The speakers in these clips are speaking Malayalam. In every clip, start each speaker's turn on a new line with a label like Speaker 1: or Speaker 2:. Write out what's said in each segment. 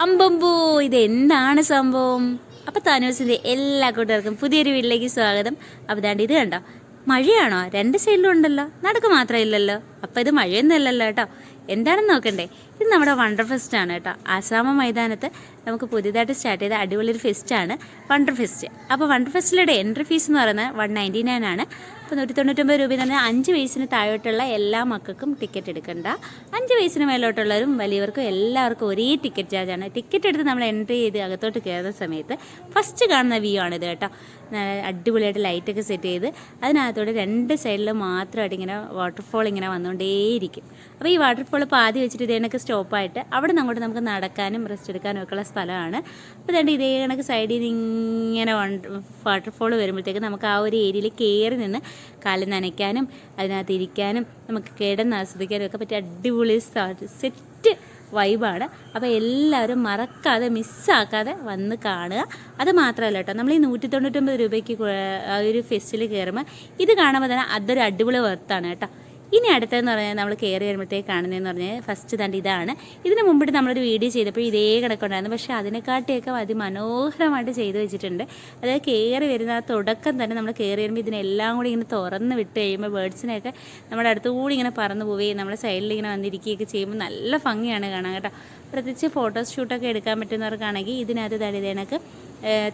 Speaker 1: അമ്പമ്പൂ ഇതെന്താണ് സംഭവം? അപ്പോൾ താനൂസിന്റെ എല്ലാ കൂട്ടുകാർക്കും പുതിയൊരു വീട്ടിലേക്ക് സ്വാഗതം. അപ്പോൾ ദാണ്ട് ഇത് കണ്ടോ? മഴയാണോ? രണ്ട് സൈഡിലും ഉണ്ടല്ലോ. നടക്ക് മാത്രം ഇല്ലല്ലോ. അപ്പോൾ ഇത് മഴയൊന്നും അല്ലല്ലോ കേട്ടോ. എന്താണെന്ന് നോക്കണ്ടേ? ഇത് നമ്മുടെ വണ്ടർ ഫെസ്റ്റ് ആണ് കേട്ടോ. ആസാമ മൈതാനത്ത് നമുക്ക് പുതിയതായിട്ട് സ്റ്റാർട്ട് ചെയ്ത അടിപൊളി ഒരു ഫെസ്റ്റാണ് വണ്ടർ ഫെസ്റ്റ് അപ്പോൾ വണ്ടർ ഫെസ്റ്റിലൂടെ എൻട്രി ഫീസ് എന്ന് പറയുന്നത് വൺ നയന്റി നയൻ ആണ്. അപ്പോൾ നൂറ്റി തൊണ്ണൂറ്റൊമ്പത് രൂപ തന്നെ അഞ്ച് വയസ്സിന് താഴോട്ടുള്ള എല്ലാ മക്കൾക്കും ടിക്കറ്റ് എടുക്കണ്ട. അഞ്ച് വയസ്സിന് മേലോട്ടുള്ളവരും വലിയവർക്കും എല്ലാവർക്കും ഒരേ ടിക്കറ്റ് ചാർജാണ് ടിക്കറ്റ് എടുത്ത് നമ്മൾ എൻട്രി ചെയ്ത് അകത്തോട്ട് കയറുന്ന സമയത്ത് ഫസ്റ്റ് കാണുന്ന വ്യൂ ആണിത് കേട്ടോ. അടിപൊളിയായിട്ട് ലൈറ്റൊക്കെ സെറ്റ് ചെയ്ത് അതിനകത്തോടെ രണ്ട് സൈഡിൽ മാത്രമായിട്ട് ഇങ്ങനെ വാട്ടർഫോൾ ഇങ്ങനെ വന്നുകൊണ്ടേയിരിക്കും അപ്പോൾ ഈ വാട്ടർഫോൾ പാതി വെച്ചിട്ട് ഇതേ സ്റ്റോപ്പായിട്ട് അവിടെ നിന്ന് അങ്ങോട്ട് നമുക്ക് നടക്കാനും റെസ്റ്റ് എടുക്കാനും ഒക്കെ ഉള്ള സ്ഥലമാണ് അപ്പോൾ രണ്ട് ഇതേ കണക്ക് സൈഡിൽ നിന്ന് ഇങ്ങനെ വാട്ടർഫോൾ വരുമ്പോഴത്തേക്ക് നമുക്ക് ആ ഒരു ഏരിയയിൽ കയറി നിന്ന് കാൽ നനയ്ക്കാനും അതിനകത്ത് ഇരിക്കാനും നമുക്ക് കിടന്ന് ആസ്വദിക്കാനും ഒക്കെ പറ്റിയ അടിപൊളി സെറ്റ് വൈബാണ് അപ്പോൾ എല്ലാവരും മറക്കാതെ മിസ്സാക്കാതെ വന്ന് കാണുക. അത് മാത്രമല്ല കേട്ടോ നമ്മൾ ഈ നൂറ്റി തൊണ്ണൂറ്റൊമ്പത് രൂപയ്ക്ക് ഒരു ഫെസ്റ്റിൽ കയറുമ്പോൾ ഇത് കാണുമ്പോൾ തന്നെ അതൊരു അടിപൊളി വർത്താണ് കേട്ടോ. ഇനി അടുത്തതെന്ന് പറഞ്ഞാൽ നമ്മൾ കയറി വരുമ്പോഴത്തേക്ക് കാണുന്നതെന്ന് പറഞ്ഞാൽ ഫസ്റ്റ് തണ്ട് ഇതാണ്. ഇതിന് മുമ്പിട്ട് നമ്മളൊരു വീഡിയോ ചെയ്തപ്പോൾ ഇതേ കിടക്കുണ്ടായിരുന്നു പക്ഷേ അതിനെക്കാട്ടിയൊക്കെ അതിമനോഹരമായിട്ട് ചെയ്തു വെച്ചിട്ടുണ്ട്. അതായത് കയറി വരുന്ന ആ തുടക്കം തന്നെ നമ്മൾ കയറി വരുമ്പോൾ ഇതിനെല്ലാം കൂടി ഇങ്ങനെ തുറന്ന് വിട്ട് കഴിയുമ്പോൾ ബേഡ്സിനെയൊക്കെ നമ്മുടെ അടുത്തുകൂടി ഇങ്ങനെ പറന്ന് പോവുകയും നമ്മുടെ സൈഡിൽ ഇങ്ങനെ വന്നിരിക്കുകയൊക്കെ ചെയ്യുമ്പോൾ നല്ല ഭംഗിയാണ് കാണാൻ കേട്ടോ. പ്രത്യേകിച്ച് ഫോട്ടോസ് ഷൂട്ടൊക്കെ എടുക്കാൻ പറ്റുന്നവർക്കാണെങ്കിൽ ഇതിനകത്ത് തടിതേനൊക്കെ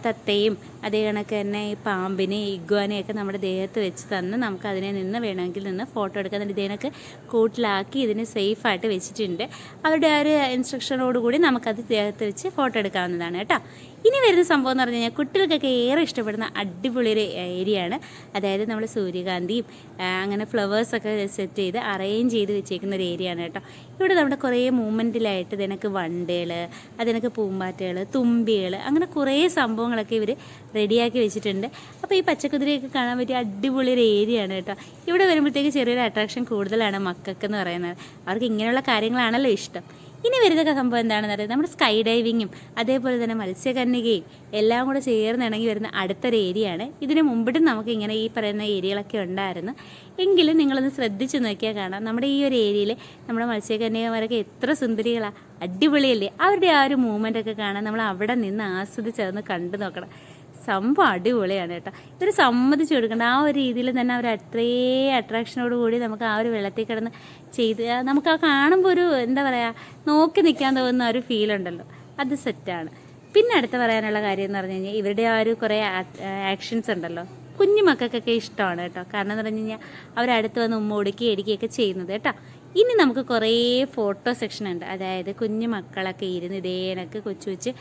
Speaker 1: തത്തയും അതേ കണക്ക് തന്നെ ഈ പാമ്പിനെ ഇഗ്വാനെയൊക്കെ നമ്മുടെ ദേഹത്ത് വെച്ച് തന്ന് നമുക്ക് അതിനെ നിന്ന് വേണമെങ്കിൽ നിന്ന് ഫോട്ടോ എടുക്കാൻ വേണ്ടി ഇതിനൊക്കെ കൂട്ടിലാക്കി ഇതിനെ സേഫായിട്ട് വെച്ചിട്ടുണ്ട്. അവരുടെ ആ ഒരു ഇൻസ്ട്രക്ഷനോടുകൂടി നമുക്കത് ദേഹത്ത് വെച്ച് ഫോട്ടോ എടുക്കാവുന്നതാണ് കേട്ടോ. ഇനി വരുന്ന സംഭവം എന്ന് പറഞ്ഞു കഴിഞ്ഞാൽ കുട്ടികൾക്കൊക്കെ ഏറെ ഇഷ്ടപ്പെടുന്ന അടിപൊളി ഒരു ഏരിയ ആണ് അതായത് നമ്മൾ സൂര്യകാന്തിയും അങ്ങനെ ഫ്ലവേഴ്സൊക്കെ സെറ്റ് ചെയ്ത് അറേഞ്ച് ചെയ്ത് വെച്ചേക്കുന്ന ഒരു ഏരിയ ആണ് കേട്ടോ. ഇവിടെ നമ്മുടെ കുറേ മൂമെന്റിലായിട്ട് ഇതിനൊക്കെ വണ്ടുകൾ അതിനൊക്കെ പൂമ്പാറ്റകൾ തുമ്പികൾ അങ്ങനെ കുറേ സംഭവങ്ങളൊക്കെ ഇവർ റെഡിയാക്കി വെച്ചിട്ടുണ്ട്. അപ്പോൾ ഈ പച്ചക്കുതിരയൊക്കെ കാണാൻ പറ്റിയ അടിപൊളി ഒരു ഏരിയ ആണ് കേട്ടോ. ഇവിടെ വരുമ്പോഴത്തേക്ക് ചെറിയൊരു അട്രാക്ഷൻ കൂടുതലാണ് മക്കൾക്ക് എന്ന് പറയുന്നത്. അവർക്ക് ഇങ്ങനെയുള്ള കാര്യങ്ങളാണല്ലോ ഇഷ്ടം. ഇനി വരുന്ന സംഭവം എന്താണെന്ന് അറിയാം? നമ്മുടെ സ്കൈ ഡൈവിങ്ങും അതേപോലെ തന്നെ മത്സ്യകന്യകയും എല്ലാം കൂടെ ചേർന്നിണങ്ങി വരുന്ന അടുത്തൊരു ഏരിയയാണ്. ഇതിന് മുമ്പിട്ടും നമുക്ക് ഇങ്ങനെ ഈ പറയുന്ന ഏരിയകളൊക്കെ ഉണ്ടായിരുന്നു. എങ്കിലും നിങ്ങളൊന്ന് ശ്രദ്ധിച്ചു നോക്കിയാൽ കാണാം. നമ്മുടെ ഈ ഒരു ഏരിയയിൽ നമ്മുടെ മത്സ്യകന്യകമാരൊക്കെ എത്ര സുന്ദരികളാണ് അടിപൊളിയല്ലേ? അവരുടെ ആ ഒരു മൂവ്മെന്റ് ഒക്കെ കാണാൻ നമ്മൾ അവിടെ നിന്ന് ആസ്വദിച്ച് അതൊന്ന് കണ്ടു നോക്കണം. സംഭവം അടിപൊളിയാണ് കേട്ടോ. ഇവർ സമ്മതിച്ചു കൊടുക്കേണ്ട. ആ ഒരു രീതിയിൽ തന്നെ അവർ അത്രേ അട്രാക്ഷനോട് കൂടി നമുക്ക് ആ ഒരു വെള്ളത്തിൽ കിടന്ന് ചെയ്ത് നമുക്ക് ആ കാണുമ്പോൾ ഒരു എന്താ പറയുക നോക്കി നിൽക്കാൻ തോന്നുന്ന ഒരു ഫീൽ ഉണ്ടല്ലോ. അത് സെറ്റാണ് പിന്നെ അടുത്ത് പറയാനുള്ള കാര്യം എന്ന് പറഞ്ഞു കഴിഞ്ഞാൽ ഇവരുടെ ആ ഒരു കുറേ ആക്ഷൻസ് ഉണ്ടല്ലോ. കുഞ്ഞു മക്കൾക്കൊക്കെ ഇഷ്ടമാണ് കേട്ടോ. കാരണം എന്ന് പറഞ്ഞു കഴിഞ്ഞാൽ അവരടുത്ത് വന്ന് ഉമ്മ ഒടുക്കി ഇടിക്കുകയൊക്കെ ചെയ്യുന്നത് കേട്ടോ. ഇനി നമുക്ക് കുറേ ഫോട്ടോ സെക്ഷൻ ഉണ്ട്. അതായത് കുഞ്ഞു മക്കളൊക്കെ ഇരുന്ന് ഇതേ കണക്ക് കൊച്ചു കൊച്ചു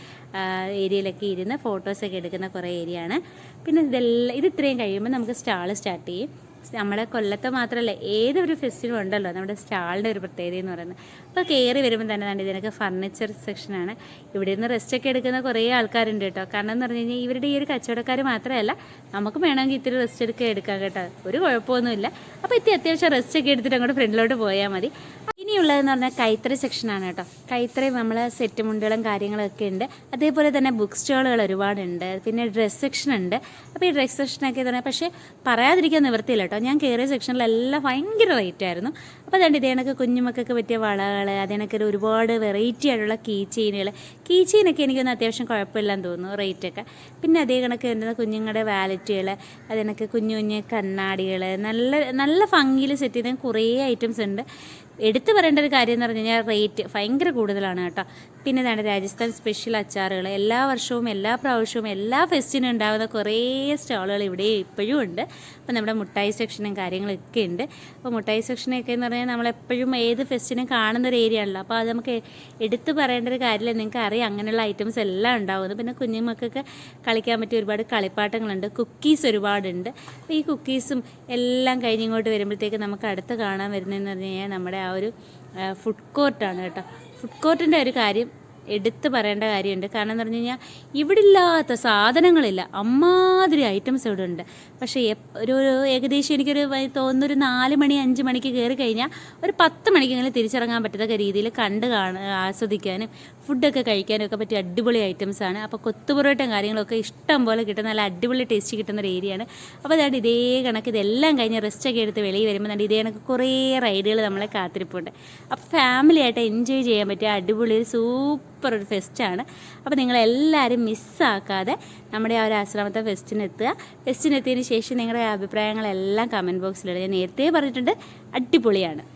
Speaker 1: ഏരിയയിലൊക്കെ ഇരുന്ന് ഫോട്ടോസൊക്കെ എടുക്കുന്ന കുറേ ഏരിയയാണ്. പിന്നെ ഇതെല്ലാം ഇത് ഇത്രയും കഴിയുമ്പോൾ നമുക്ക് സ്റ്റാൾ സ്റ്റാർട്ട് ചെയ്യും. നമ്മളെ കൊല്ലത്ത് മാത്രമല്ല ഏതൊരു ഫെസ്റ്റിവൽ ഉണ്ടല്ലോ നമ്മുടെ സ്റ്റാളിന്റെ ഒരു പ്രത്യേകത എന്ന് പറയുന്നത്. അപ്പോൾ കയറി വരുമ്പോൾ തന്നെ തന്നെ ഇതിനൊക്കെ ഫർണിച്ചർ സെക്ഷനാണ് ഇവിടെ നിന്ന് റെസ്റ്റൊക്കെ എടുക്കുന്ന കുറേ ആൾക്കാരുണ്ട് കേട്ടോ. കാരണം എന്ന് പറഞ്ഞു കഴിഞ്ഞാൽ ഇവരുടെ ഈ ഒരു കച്ചവടക്കാർ മാത്രമല്ല നമുക്ക് വേണമെങ്കിൽ ഇത്തിരി റെസ്റ്റ് എടുക്കുക എടുക്കാം കേട്ടോ. ഒരു കുഴപ്പമൊന്നുമില്ല. അപ്പോൾ ഇത്തിരി അത്യാവശ്യം റെസ്റ്റ് ഒക്കെ എടുത്തിട്ട് അങ്ങോട്ട് ഫ്രണ്ടിലോട്ട് പോയാൽ മതി. ഇനിയുള്ളതെന്ന് പറഞ്ഞാൽ കൈത്തറി സെക്ഷനാണ് കേട്ടോ. കൈത്തറി നമ്മൾ സെറ്റ് മുണ്ടുകളും കാര്യങ്ങളൊക്കെ ഉണ്ട്. അതേപോലെ തന്നെ ബുക്ക് സ്റ്റോളുകൾ ഒരുപാടുണ്ട്. പിന്നെ ഡ്രസ് സെക്ഷൻ ഉണ്ട്. അപ്പോൾ ഈ ഡ്രസ് സെക്ഷനൊക്കെ തന്നെ പക്ഷേ പറയാതിരിക്കാൻ നിവൃത്തിയില്ല കേട്ടോ. ഞാൻ കയറിയ സെക്ഷനിലെല്ലാം ഭയങ്കര റേറ്റ് ആയിരുന്നു. അപ്പോൾ അതുകൊണ്ട് ഇതേ കണക്ക് കുഞ്ഞുമക്കൾക്ക് പറ്റിയ വളകൾ ഒരു ഒരുപാട് വെറൈറ്റി ആയിട്ടുള്ള കീ ചെയിനുകൾ കീ ചെയിനൊക്കെ എനിക്കൊന്ന് അത്യാവശ്യം കുഴപ്പമില്ലെന്ന് തോന്നുന്നു റേറ്റൊക്കെ പിന്നെ അതേ കണക്ക് വരുന്ന കുഞ്ഞുങ്ങളുടെ വാലറ്റുകൾ അതിനൊക്കെ കുഞ്ഞു കുഞ്ഞു കണ്ണാടികൾ നല്ല നല്ല ഭംഗിയിൽ സെറ്റ് ചെയ്ത കുറേ ഐറ്റംസ് ഉണ്ട്. എടുത്തു പറയേണ്ട ഒരു കാര്യം എന്ന് പറഞ്ഞു കഴിഞ്ഞാൽ റേറ്റ് ഭയങ്കര കൂടുതലാണ് കേട്ടോ. പിന്നെ ഇതാണ് രാജസ്ഥാൻ സ്പെഷ്യൽ അച്ചാറുകൾ. എല്ലാ വർഷവും എല്ലാ പ്രാവശ്യവും എല്ലാ ഫെസ്റ്റിനും ഉണ്ടാകുന്ന കുറേ സ്റ്റാളുകൾ ഇവിടെ ഇപ്പോഴും ഉണ്ട്. അപ്പോൾ നമ്മുടെ മുട്ടായി സെക്ഷനും കാര്യങ്ങളൊക്കെ ഉണ്ട്. അപ്പോൾ മുട്ടായി സെക്ഷനൊക്കെ എന്ന് പറഞ്ഞാൽ നമ്മളെപ്പോഴും ഏത് ഫെസ്റ്റിനും കാണുന്ന ഒരു ഏരിയ ആണല്ലോ. അപ്പോൾ അത് നമുക്ക് എടുത്തു പറയേണ്ട ഒരു കാര്യമില്ല. നിങ്ങൾക്ക് അറിയാം അങ്ങനെയുള്ള ഐറ്റംസ് എല്ലാം ഉണ്ടാവുന്നു പിന്നെ കുഞ്ഞുമക്കൾക്ക് കളിക്കാൻ പറ്റിയ ഒരുപാട് കളിപ്പാട്ടങ്ങളുണ്ട്. കുക്കീസ് ഒരുപാടുണ്ട്. അപ്പോൾ ഈ കുക്കീസും എല്ലാം കഴിഞ്ഞ് ഇങ്ങോട്ട് വരുമ്പോഴത്തേക്ക് നമുക്ക് അടുത്ത് കാണാൻ വരുന്നതെന്ന് പറഞ്ഞു കഴിഞ്ഞാൽ നമ്മുടെ ആ ഒരു ഫുഡ് കോർട്ടാണ് കേട്ടോ. ഫുഡ് കോർട്ടിന്റെ ഒരു കാര്യം എടുത്തു പറയേണ്ട കാര്യമുണ്ട്. കാരണം എന്ന് പറഞ്ഞു കഴിഞ്ഞാൽ ഇവിടെ ഇല്ലാത്ത സാധനങ്ങളില്ല. അമ്മാതിരി ഐറ്റംസ് ഇവിടെ ഉണ്ട്. പക്ഷേ ഒരു ഏകദേശം എനിക്കൊരു തോന്നുന്നൊരു നാല് മണി അഞ്ച് മണിക്ക് കയറി കഴിഞ്ഞാൽ ഒരു പത്ത് മണിക്കെങ്കിലും തിരിച്ചിറങ്ങാൻ പറ്റത്തക്ക രീതിയിൽ കണ്ട് കാണ ആസ്വദിക്കാനും ഫുഡൊക്കെ കഴിക്കാനും ഒക്കെ പറ്റിയ അടിപൊളി ഐറ്റംസ് ആണ്. അപ്പോൾ കൊത്തുപൊറോട്ടയും കാര്യങ്ങളൊക്കെ ഇഷ്ടം പോലെ കിട്ടുന്ന നല്ല അടിപൊളി ടേസ്റ്റ് കിട്ടുന്ന ഒരു ഏരിയയാണ് അപ്പോൾ അതാണ്ട് ഇതേ കണക്ക് ഇതെല്ലാം കഴിഞ്ഞ് റെസ്റ്റൊക്കെ എടുത്ത് വെളിയിൽ വരുമ്പോൾ നല്ല ഇതേ കണക്ക് കുറേ റൈഡുകൾ നമ്മളെ കാത്തിരിപ്പുണ്ട്. അപ്പോൾ ഫാമിലി ആയിട്ട് എൻജോയ് ചെയ്യാൻ പറ്റിയ അടിപൊളി സൂപ്പർ ഒരു ഫെസ്റ്റാണ്. അപ്പോൾ നിങ്ങളെല്ലാവരും മിസ്സാക്കാതെ നമ്മുടെ ആ ഒരു ആശ്രമത്തെ ഫെസ്റ്റിനെത്തുക. ഫെസ്റ്റിനെത്തിയതിന് ശേഷം നിങ്ങളുടെ അഭിപ്രായങ്ങളെല്ലാം കമന്റ് ബോക്സിലിടുക. ഞാൻ നേരത്തെ പറഞ്ഞിട്ടുണ്ട് അടിപൊളിയാണ്.